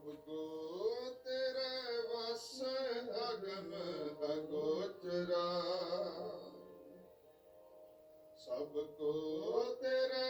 ਸਭ ਕੋ ਤੇਰੇ ਵਸ ਅਗਮ ਅਗੋਚਰਾ ਸਭ ਕੋ ਤੇਰੇ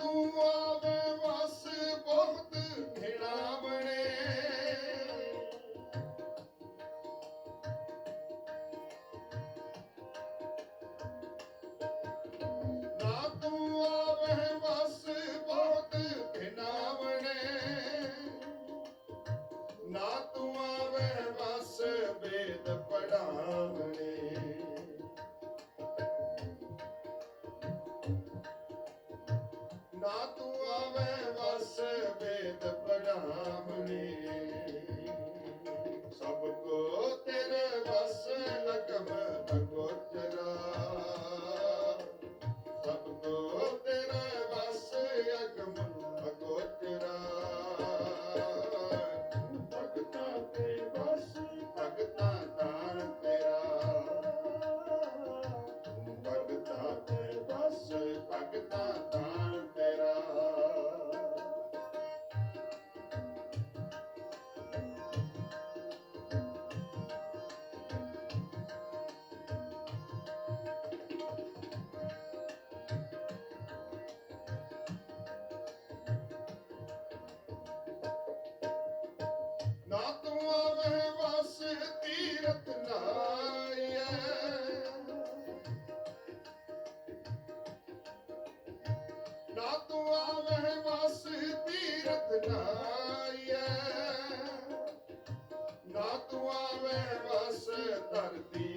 ตัว ਦਾਤੂਆ ਮਹਿ ਵਸ ਤੀਰਤ ਨਾਈਐ। ਦਾਤੂਆ ਮਹਿ ਧਰਤੀ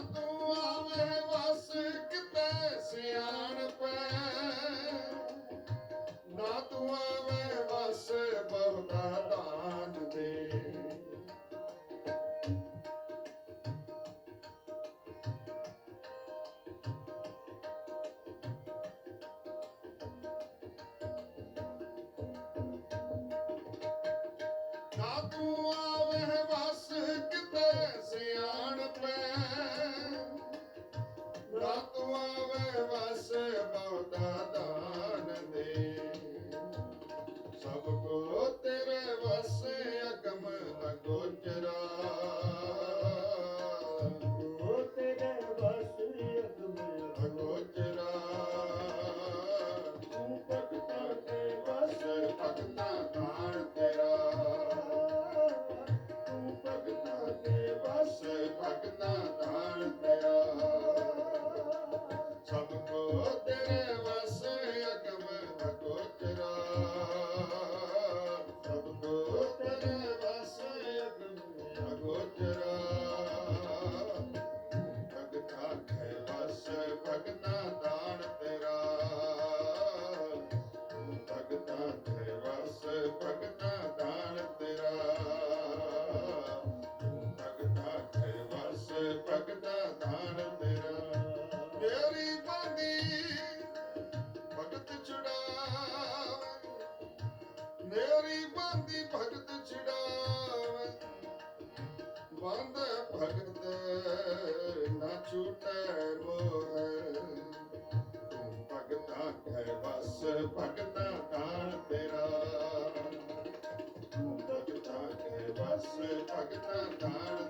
ਤੂੰ ਆਵੇਂ ਵਸ ਕਿਤੇ ਸਿਆਣ ਪੈ। ਨਾ ਤੂੰ ਆਵੇਂ ਵਸ ਬਹੁਤਾ ਦਾਨ ਦੇ। ਨਾ ਤੂੰ ਆਵੇਂ ਭਗਤਾ ਕਾਣ ਤੇਰਾ। ਤੂੰ ਭਗਤਾ ਕੇ ਵਸ ਭਗਤਾ